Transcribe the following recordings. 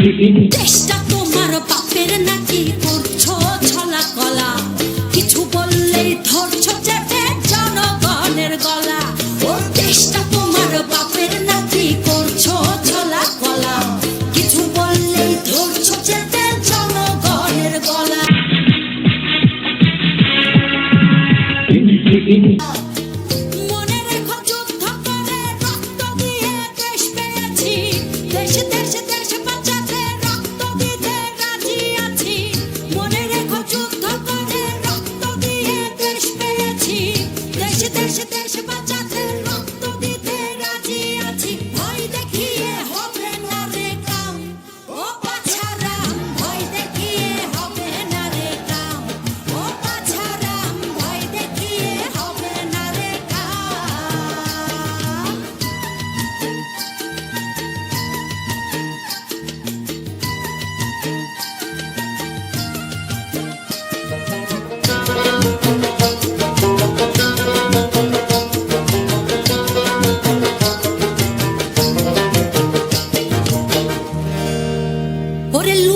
দেশটা তোমার বাপের নাকি করছ ছলা কলা? কিছু বললেই ধরছো চেপে জনগণের গলা। ও দেশটা তোমার বাপের নাকি করছ ছলা কলা? কিছু বললেই ধরছো চেপে জনগণের গলা।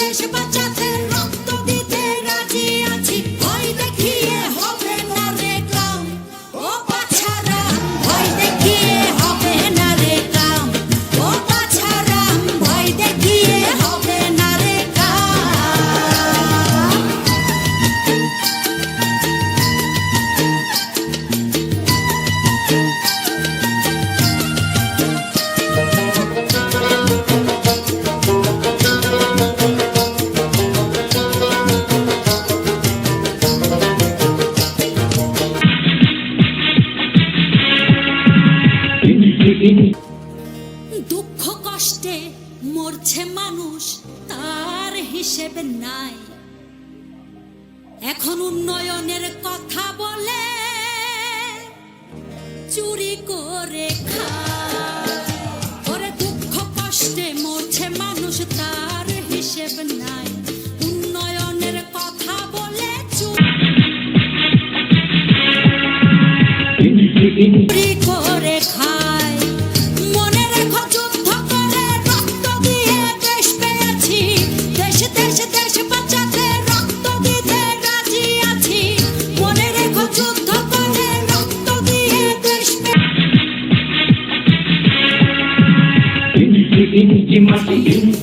deixa pra a atender. দুঃখ কষ্টে মরছে মানুষ তার হিসেবে নাই। এখন উন্নয়নের কথা বলে চুরি করে খায়।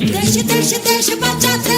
দেশ দেশ দেশ বাঁচাতে